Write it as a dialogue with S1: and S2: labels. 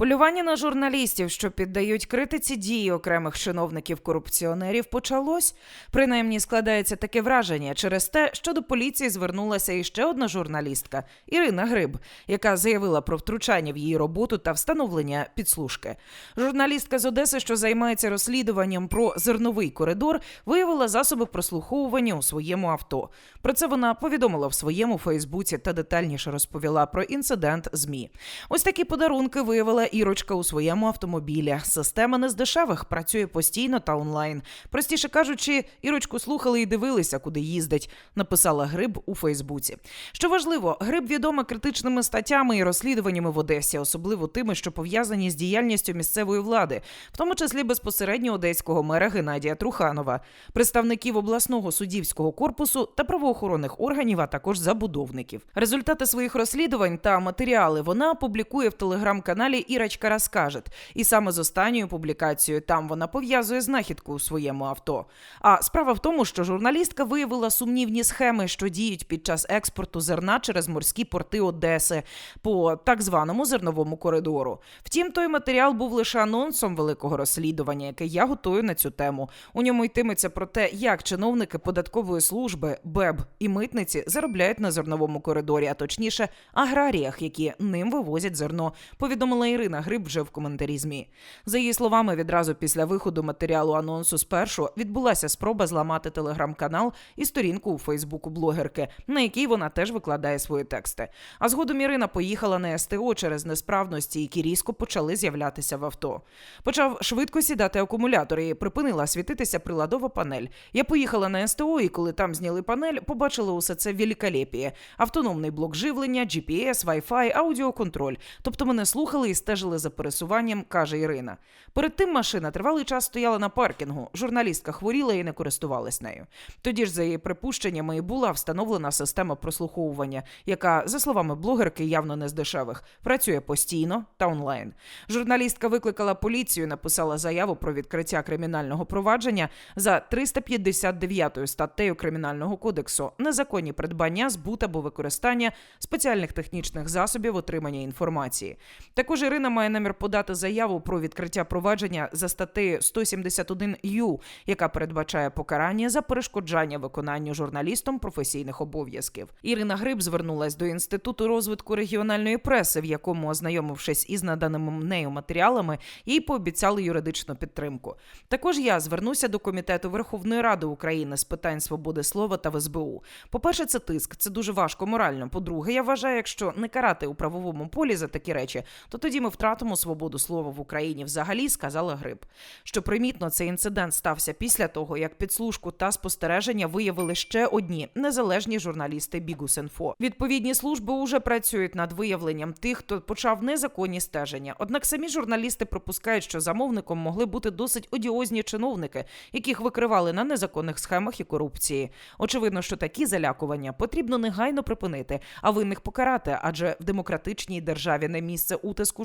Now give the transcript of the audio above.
S1: Полювання на журналістів, що піддають критиці дії окремих чиновників-корупціонерів, почалось. Принаймні складається таке враження через те, що до поліції звернулася іще одна журналістка Ірина Гриб, яка заявила про втручання в її роботу та встановлення підслужки. Журналістка з Одеси, що займається розслідуванням про зерновий коридор, виявила засоби прослуховування у своєму авто. Про це вона повідомила в своєму Фейсбуці та детальніше розповіла про інцидент ЗМІ. Ось такі подарунки виявила Ірочка у своєму автомобілі. Система не з дешевих, працює постійно та онлайн. Простіше кажучи, Ірочку слухали і дивилися, куди їздить. Написала Гриб у Фейсбуці. Що важливо, Гриб відома критичними статтями і розслідуваннями в Одесі, особливо тими, що пов'язані з діяльністю місцевої влади, в тому числі безпосередньо одеського мера Геннадія Труханова, представників обласного суддівського корпусу та правоохоронних органів, а також забудовників. Результати своїх розслідувань та матеріали вона публікує в телеграм-каналі Ірочка розкаже. І саме з останньою публікацією там вона пов'язує знахідку у своєму авто. А справа в тому, що журналістка виявила сумнівні схеми, що діють під час експорту зерна через морські порти Одеси по так званому зерновому коридору. Втім, той матеріал був лише анонсом великого розслідування, яке я готую на цю тему. У ньому йтиметься про те, як чиновники податкової служби, БЕБ і митниці заробляють на зерновому коридорі, а точніше аграріях, які ним вивозять зерно. Повідомила Ірина Гриб вже в коментарі ЗМІ. За її словами, відразу після виходу матеріалу анонсу спершу відбулася спроба зламати телеграм-канал і сторінку у Фейсбуку блогерки, на якій вона теж викладає свої тексти. А згодом Ірина поїхала на СТО через несправності, які різко почали з'являтися в авто. Почав швидко сідати акумулятор і припинила світитися приладова панель. Я поїхала на СТО, і коли там зняли панель, побачила усе це великолепіє. Автономний блок живлення, GPS, Wi-Fi, аудіоконтроль. Тобто мене слухали і стежили за пересуванням, каже Ірина. Перед тим машина тривалий час стояла на паркінгу. Журналістка хворіла і не користувалась нею. Тоді ж, за її припущеннями, і була встановлена система прослуховування, яка, за словами блогерки, явно не з дешевих, працює постійно та онлайн. Журналістка викликала поліцію, написала заяву про відкриття кримінального провадження за 359 статтею Кримінального кодексу незаконні придбання, збут або використання спеціальних технічних засобів отримання інформації. Також Ірина має намір подати заяву про відкриття провадження за статтею 171 ю, яка передбачає покарання за перешкоджання виконанню журналістом професійних обов'язків. Ірина Гриб звернулась до інституту розвитку регіональної преси, в якому, ознайомившись із наданими нею матеріалами, їй пообіцяли юридичну підтримку. Також я звернуся до комітету Верховної Ради України з питань свободи слова та в СБУ. По-перше, це тиск, це дуже важко морально. По-друге, я вважаю, якщо не карати у правовому полі за такі речі, то тоді ми втратимо свободу слова в Україні взагалі, сказала Гриб. Що примітно, цей інцидент стався після того, як підслужку та спостереження виявили ще одні незалежні журналісти Бігус.Інфо. Відповідні служби уже працюють над виявленням тих, хто почав незаконні стеження. Однак самі журналісти припускають, що замовником могли бути досить одіозні чиновники, яких викривали на незаконних схемах і корупції. Очевидно, що такі залякування потрібно негайно припинити, а винних покарати, адже в демократичній державі не місце утиску